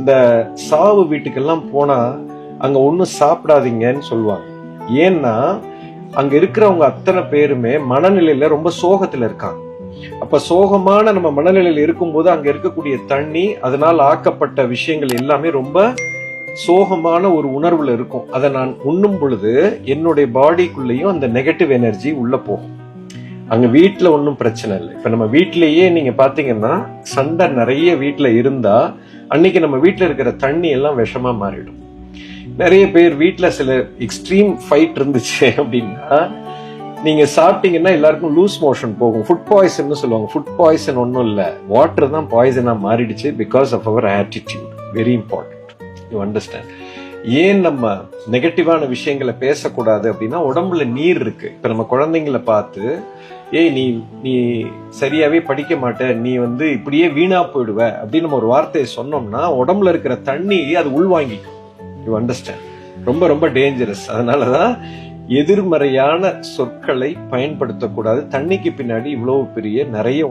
இந்த சாவு வீட்டுக்கெல்லாம் போனா அங்க ஒன்றும் சாப்பிடாதீங்கன்னு சொல்லுவாங்க. ஏன்னா அங்க இருக்கிறவங்க அத்தனை பேருமே மனநிலையில ரொம்ப சோகத்துல இருக்காங்க. அப்ப சோகமான நம்ம மனநிலையில இருக்கும்போது அங்க இருக்கக்கூடிய தண்ணி அதனால் ஆக்கப்பட்ட விஷயங்கள் எல்லாமே ரொம்ப சோகமான ஒரு உணர்வுல இருக்கும். அதை நான் உண்ணும் பொழுது என்னுடைய பாடிக்குள்ளேயும் அந்த நெகட்டிவ் எனர்ஜி உள்ள போகும். அங்க வீட்டுல ஒன்றும் பிரச்சனை இல்லை. இப்ப நம்ம வீட்லயே நீங்க பாத்தீங்கன்னா சண்டை நிறைய வீட்டுல இருந்தா அன்னைக்கு நம்ம வீட்டுல இருக்கிற தண்ணி எல்லாம் விஷமா மாறிடும். நிறைய பேர் வீட்டுல சில எக்ஸ்ட்ரீம் ஃபைட் இருந்துச்சு அப்படின்னா நீங்க சாப்பிட்டீங்கன்னா எல்லாருக்கும் லூஸ் மோஷன் போகும். ஃபுட் பாய்சன் சொல்லுவாங்க. ஃபுட் பாய்சன் ஒன்றும் இல்லை. வாட்டர் தான் பாய்சனா மாறிடுச்சு because of our attitude very important you understand ஏன் நம்ம நெகட்டிவான விஷயங்களை பேசக்கூடாது அப்படின்னா உடம்புல நீர் இருக்கு. இப்போ நம்ம குழந்தைங்களை பார்த்து ஏய் நீ நீ சரியாவே படிக்க மாட்ட. நீ வந்து இப்படியே வீணா போயிடுவ. அப்படின்னு நம்ம ஒரு வார்த்தையை சொன்னோம்னா உடம்புல இருக்கிற தண்ணி அது உள்வாங்கிக்கும். யூ அண்டர்ஸ்டாண்ட் ரொம்ப ரொம்ப டேஞ்சரஸ் அதனாலதான் எதிர்மறையான சொற்களை பயன்படுத்தக்கூடாது. தண்ணிக்கு பின்னாடி இவ்வளவு பெரிய நிறைய